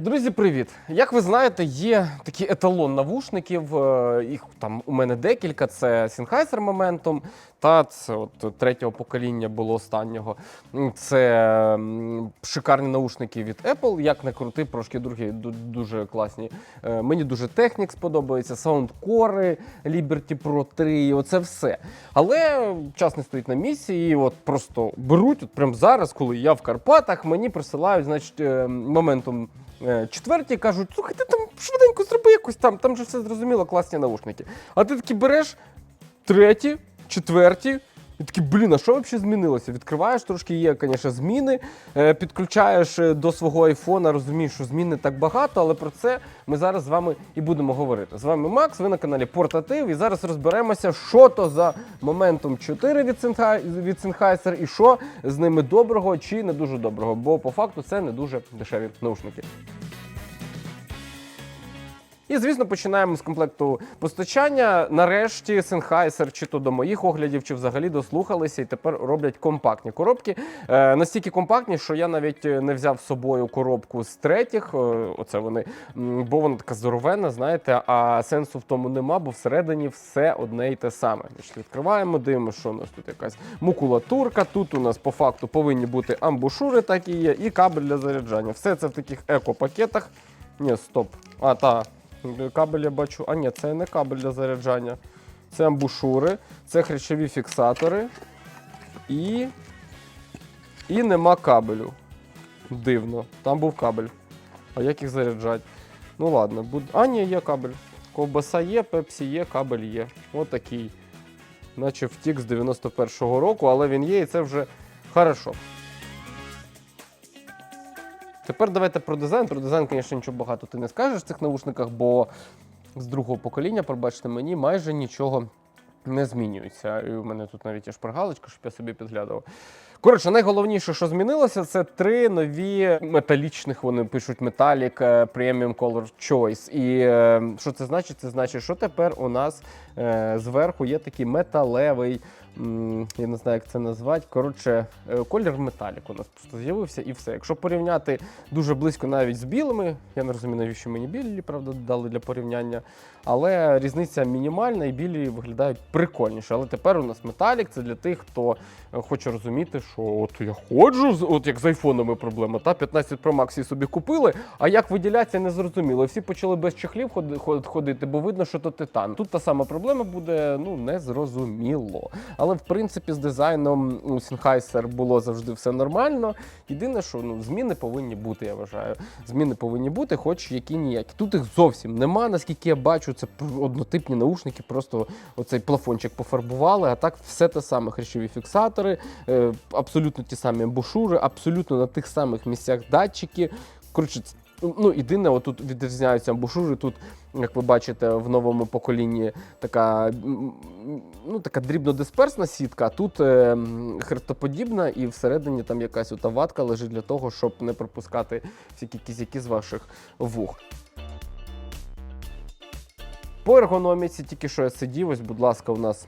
Друзі, привіт! Як ви знаєте, є такий еталон навушників. е, Їх там у мене декілька. Це Sennheiser Momentum, та це от третього покоління було останнього. Це шикарні наушники від Apple. Як не крути, трошки другі дуже класні. Е, Мені дуже Technics подобається, Soundcore, Liberty Pro 3, і оце все. Але час не стоїть на місці, і от просто беруть, от прямо зараз, коли я в Карпатах, мені присилають, значить, е, е, Четверті кажуть, слухай, ти там швиденько зроби якось там, там же все зрозуміло, класні наушники. А ти такі береш треті, четверті, і такий, блін, а що взагалі змінилося? Відкриваєш трошки, є, звісно, зміни. е, Підключаєш е, до свого айфона, розумієш, що змін не так багато, але про це ми зараз з вами і будемо говорити. З вами Макс, ви на каналі Портатив, і зараз розберемося, що то за моментом 4 від Sennhei- від Sennheiser і що з ними доброго чи не дуже доброго, бо по факту це не дуже дешеві наушники. І, звісно, починаємо з комплекту постачання. Нарешті Sennheiser, чи то до моїх оглядів, чи взагалі дослухалися і тепер роблять компактні коробки. Е, настільки компактні, що я навіть е, не взяв з собою коробку з третіх. е, Оце вони, бо вона така здоровенна, знаєте, а сенсу в тому нема, бо всередині все одне й те саме. Значить, відкриваємо, дивимося, що у нас тут якась мукулатурка. Тут у нас по факту повинні бути амбушури, так і є, і кабель для заряджання. Все це в таких еко-пакетах. Ні, стоп. А, та. Кабель я бачу. А ні, це не кабель для заряджання. Це амбушури, це хрящові фіксатори. І. І нема кабелю. Дивно. Там був кабель. А як їх заряджати? Ну ладно, буд... А, ні, є кабель. Ковбаса є, пепсі є, кабель є. Отакий. Наче втік з 91-го року, але він є, і це вже хорошо. Тепер давайте про дизайн. Про дизайн, звісно, нічого багато ти не скажеш в цих наушниках, бо з другого покоління, пробачте мені, майже нічого не змінюється. І у мене тут навіть є шпаргалочка, щоб я собі підглядав. Коротше, найголовніше, що змінилося, це три нові металічних. Вони пишуть Metallic е, Premium Color Choice. І е, що це значить? Це значить, що тепер у нас е, зверху є такий металевий. Я не знаю, як це назвати. Коротше, колір металік у нас просто з'явився і все. Якщо порівняти дуже близько навіть з білими, я не розумію, навіщо мені білі, правда, дали для порівняння. Але різниця мінімальна, і білі виглядають прикольніше. Але тепер у нас металік це для тих, хто хоче розуміти, що от я ходжу, от як з айфонами проблема. Та 15 Pro Max всі собі купили, а як виділяться, не зрозуміло. Всі почали без чехлів ходити, бо видно, що то титан. Тут та сама проблема буде ну незрозуміло. Але в принципі з дизайном у Sennheiser було завжди все нормально. Єдине, що ну зміни повинні бути, я вважаю. Зміни повинні бути, хоч які ніякі. Тут їх зовсім нема. Наскільки я бачу, це однотипні наушники, просто оцей плафончик пофарбували. А так все те саме хрящові фіксатори, е, абсолютно ті самі амбушури, абсолютно на тих самих місцях датчики. Коротше, ну єдине, отут відрізняються амбушури. Тут, як ви бачите, в новому поколінні така, ну, така дрібнодисперсна сітка, а тут е, хрестоподібна, і всередині там якась ота ватка лежить для того, щоб не пропускати всякі кізяки з ваших вух. По ергономіці, тільки що я сидів, ось, будь ласка, у нас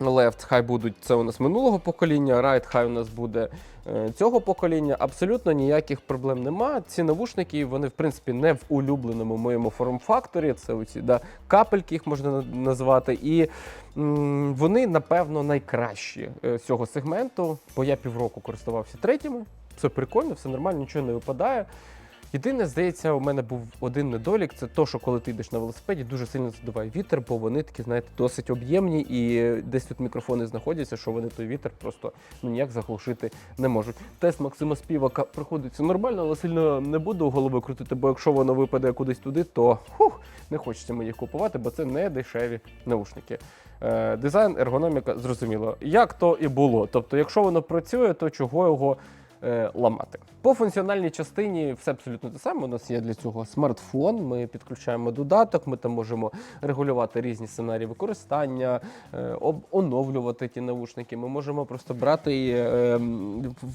left хай будуть це у нас минулого покоління, right хай у нас буде е, цього покоління. Абсолютно ніяких проблем нема. Ці навушники вони в принципі не в улюбленому моєму форм-факторі. Це оці да, капельки, їх можна назвати. І м, вони, напевно, найкращі е, з цього сегменту, бо я півроку користувався третіми. Все прикольно, все нормально, нічого не випадає. Єдине, здається, у мене був один недолік, це то, що коли ти йдеш на велосипеді, дуже сильно задуває вітер, бо вони такі, знаєте, досить об'ємні, і десь тут мікрофони знаходяться, що вони той вітер просто ну, ніяк заглушити не можуть. Тест Максима Співака приходиться нормально, але сильно не буду голови крутити, бо якщо воно випаде кудись туди, то хух, не хочеться мені їх купувати, бо це не дешеві наушники. Е, дизайн, ергономіка, зрозуміло. Як то і було. Тобто, якщо воно працює, то чого його е, ламати. По функціональній частині все абсолютно те саме. У нас є для цього смартфон. Ми підключаємо додаток, ми там можемо регулювати різні сценарії використання, е, оновлювати ті навушники. Ми можемо просто брати і е,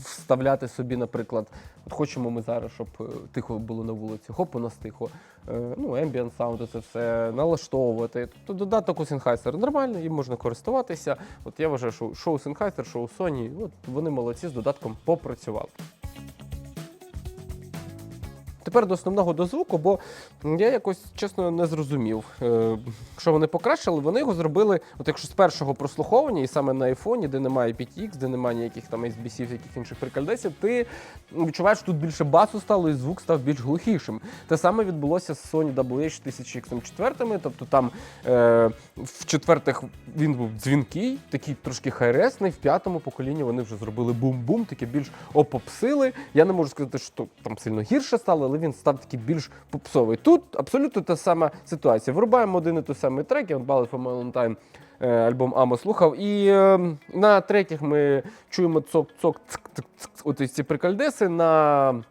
вставляти собі, наприклад, от хочемо ми зараз, щоб е, тихо було на вулиці, хоп, у нас тихо. Е, ну, ambient sound, це все налаштовувати. Тобто додаток у Sennheiser нормальний, їм можна користуватися. От я вважаю, що що у Sennheiser, що у Sony, от вони молодці з додатком попрацювали. intervalo. Тепер до основного до звуку, бо я якось чесно не зрозумів, е, що вони покращили. Вони його зробили, от якщо з першого прослуховування, і саме на айфоні, де немає PTX, де немає ніяких там SBC, яких інших прикольдесів, ти відчуваєш, що тут більше басу стало і звук став більш глухішим. Те саме відбулося з Sony WH-1000XM4, тобто там е, в четвертих він був дзвінкий, такий трошки хайресний, в п'ятому поколінні вони вже зробили бум-бум, таке більш опопсили. Я не можу сказати, що там сильно гірше стало, але він став такий більш попсовий. Тут абсолютно та сама ситуація. Вирубаємо один і той самий трек, я Ballad for Time е, альбом Амо слухав. І е, на третіх ми чуємо цок-цок, цк-цк-цк, ці прикольдеси. На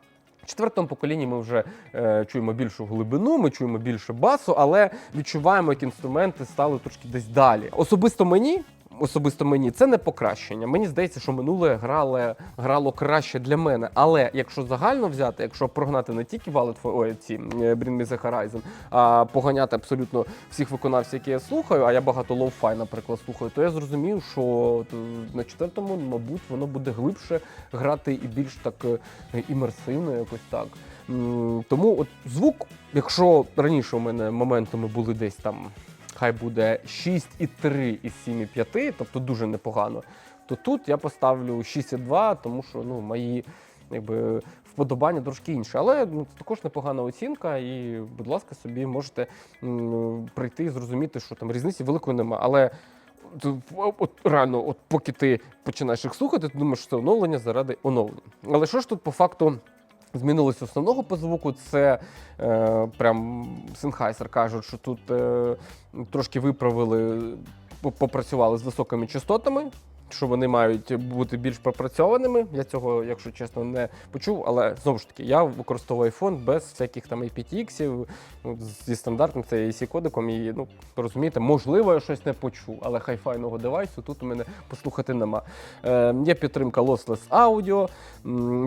четвертому поколінні ми вже е, чуємо більшу глибину, ми чуємо більше басу, але відчуваємо, як інструменти стали трошки десь далі. Особисто мені. Особисто мені це не покращення. Мені здається, що минуле грало, грало краще для мене. Але якщо загально взяти, якщо прогнати не тільки Valid for ці е, Bring Me The Horizon, а поганяти абсолютно всіх виконавців, які я слухаю, а я багато лоу-фай, наприклад, слухаю, то я зрозумів, що е, на четвертому, мабуть, воно буде глибше грати і більш так е, імерсивно, якось так. Тому от звук, якщо раніше у мене моментами були десь там, хай буде 6,3 із 7,5, тобто дуже непогано, то тут я поставлю 6,2, тому що ну, мої якби, вподобання трошки інше. Але ну, це також непогана оцінка, і, будь ласка, собі можете м, прийти і зрозуміти, що там різниці великої нема. Але от, реально, от поки ти починаєш їх слухати, ти думаєш, що це оновлення заради оновлення. Але що ж тут по факту змінилось основного по звуку? Це е, прям Sennheiser кажуть, що тут е, трошки виправили, попрацювали з високими частотами. Що вони мають бути більш пропрацьованими. Я цього, якщо чесно, не почув. Але знову ж таки, я використовую iPhone без всяких там IPTX, ну, зі стандартним це AC кодиком. І ну розумієте, можливо, я щось не почув, але хайфайного девайсу тут у мене послухати нема. Е, є підтримка Lossless Audio,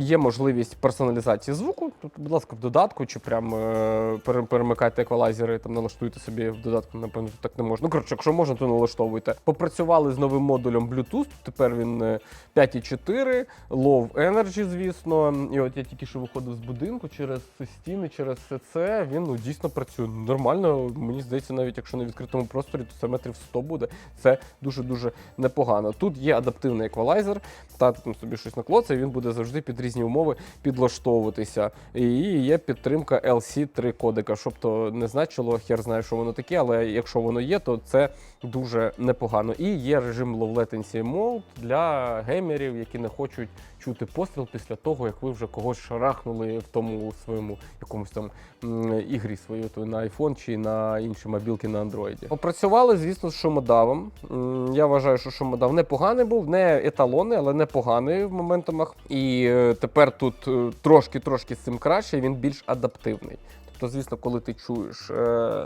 є можливість персоналізації звуку. Тут, будь ласка, в додатку, чи прям е, перемикайте еквалайзери, там налаштуйте собі в додатку, напевно, так не можна. Ну, коротше, якщо можна, то налаштовуйте. Попрацювали з новим модулем Bluetooth. Тепер він е, 5,4, Low Energy, звісно. І от я тільки що виходив з будинку через стіни, через все це. Він ну, дійсно працює нормально. Мені здається, навіть якщо на відкритому просторі, то це метрів 100 буде. Це дуже-дуже непогано. Тут є адаптивний еквалайзер, та там собі щось наклоцає, він буде завжди під різні умови підлаштовуватися. І є підтримка LC3 кодека, щоб то не значило, хер знає, що воно таке, але якщо воно є, то це дуже непогано. І є режим Low Latency Mode для геймерів, які не хочуть чути постріл після того, як ви вже когось шарахнули в тому своєму якомусь там ігрі своєї то на iPhone чи на інші мобілки на Android. Попрацювали, звісно, з шумодавом. Я вважаю, що шумодав непоганий був, не еталонний, але непоганий в моментах. І е, тепер тут е, трошки-трошки з цим краще, він більш адаптивний. Тобто, звісно, коли ти чуєш, е,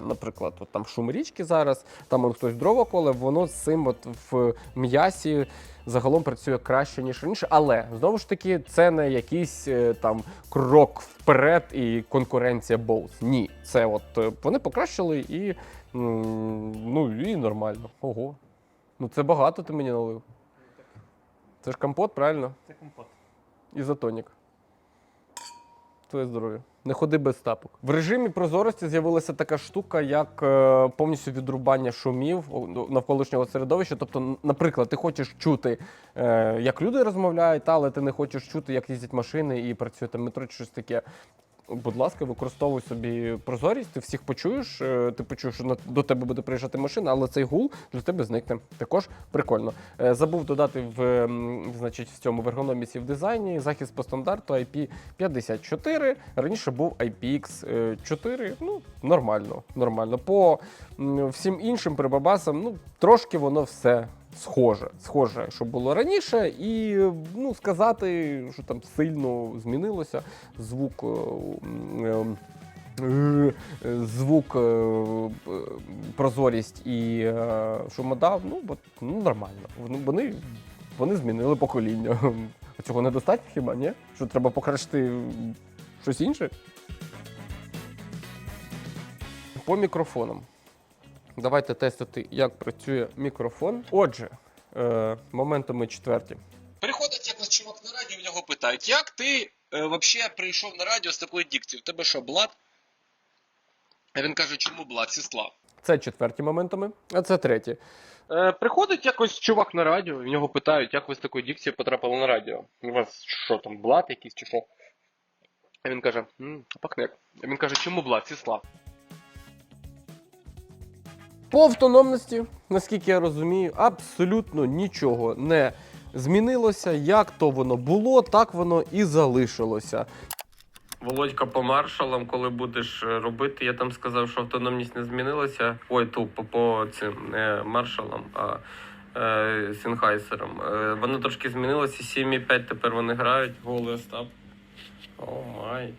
наприклад, от там шум річки зараз, там он хтось дрова коле, воно з цим от в м'ясі загалом працює краще, ніж раніше. Але знову ж таки, це не якийсь е, там крок вперед і конкуренція Bose. Ні, це от е, вони покращили і ну і нормально. Ого. Ну це багато ти мені налив. Це ж компот, правильно? Це компот. Ізотонік. Твоє здоров'я. Не ходи без тапок. В режимі прозорості з'явилася така штука, як е, повністю відрубання шумів ну, навколишнього середовища. Тобто, наприклад, ти хочеш чути, е, як люди розмовляють, але ти не хочеш чути, як їздять машини і працює там метро чи щось таке. Будь ласка, використовуй собі прозорість, ти всіх почуєш. е, Ти почуєш, що до тебе буде приїжджати машина, але цей гул для тебе зникне. Також прикольно. Е, Забув додати в значить в цьому в ергономіці в дизайні захист по стандарту IP54. Раніше був IPX4. Ну, нормально. Нормально. По всім іншим прибабасам, ну, трошки воно все. Схоже, схоже, що було раніше, і ну сказати, що там сильно змінилося. Звук, е, е, е, звук, прозорість і шумодав, ну, ну нормально. Вони, вони змінили покоління. А цього недостатньо хіба, ні? Що треба покращити щось інше? По мікрофонам. Давайте тестити, як працює мікрофон. Отже, е, моментами четверті. Приходить якось чувак на радіо, в нього питають, як ти е, вообще прийшов на радіо з такою дикцією. У тебе що, блат? А він каже, чому блат? Сісла. Це четверті моментами, а це треті. Е, приходить якось чувак на радіо, в нього питають, як ви з такою дикцією потрапили на радіо. У вас що там, блат якийсь чи що? А він каже, «М, пахне. А він каже, чому блат? Сісла. По автономності, наскільки я розумію, абсолютно нічого не змінилося. Як то воно було, так воно і залишилося. Володька по маршалам, коли будеш е, робити, я там сказав, що автономність не змінилася. Ой, ту по, по цим не маршалам, а е, сінхайсерам. Е, воно трошки змінилося. 7,5 тепер вони грають. Голий Остап. О май.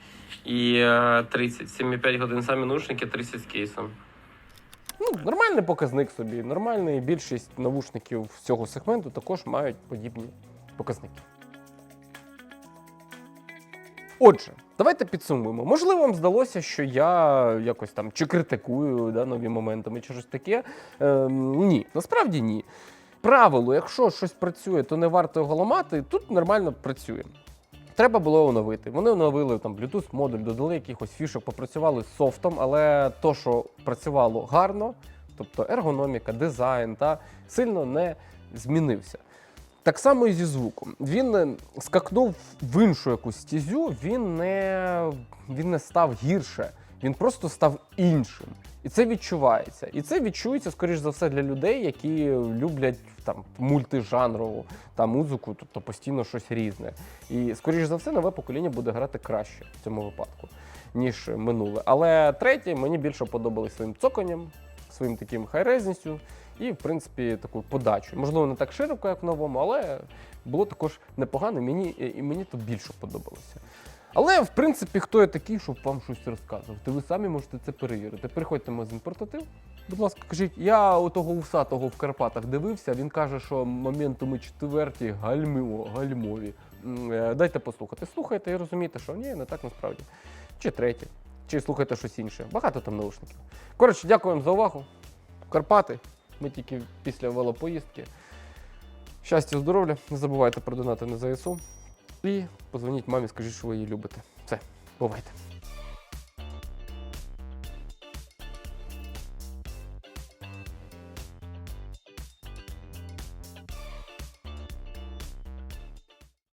І е, 30. 7,5 годин самі наушники, 30 з кейсом. Ну, нормальний показник собі. Нормальний більшість навушників цього сегменту також мають подібні показники. Отже, давайте підсумуємо. Можливо, вам здалося, що я якось там чи критикую да, нові моментами, чи щось таке. Ем, ні, насправді ні. Правило, якщо щось працює, то не варто його ламати, тут нормально працює. Треба було оновити. Вони оновили там Bluetooth модуль, додали якихось фішок, попрацювали з софтом, але то, що працювало гарно, тобто ергономіка, дизайн, та сильно не змінився. Так само і зі звуком. Він е, скакнув в іншу якусь стізю, він не, він не став гірше, він просто став іншим. І це відчувається. І це відчується, скоріш за все, для людей, які люблять там мультижанрову та музику, тобто постійно щось різне. І, скоріш за все, нове покоління буде грати краще в цьому випадку, ніж минуле. Але третє мені більше подобалось своїм цоканням, своїм таким хайрезністю і, в принципі, такою подачою. Можливо, не так широко, як в новому, але було також непогано, мені, і мені то більше подобалося. Але, в принципі, хто я такий, щоб вам щось розказувати? Ви самі можете це перевірити. Приходьте в магазин портатив. Будь ласка, кажіть, я у того усатого в Карпатах дивився, він каже, що моментами четверті гальмо, гальмові. Е, Дайте послухати. Слухайте і розумієте, що ні, не так насправді. Чи третє, чи слухайте щось інше. Багато там наушників. Коротше, дякую вам за увагу. Карпати. Ми тільки після велопоїздки. Щастя, здоров'я, не забувайте про донати на ЗСУ. І позвоніть мамі, скажіть, що ви її любите. Все, бувайте.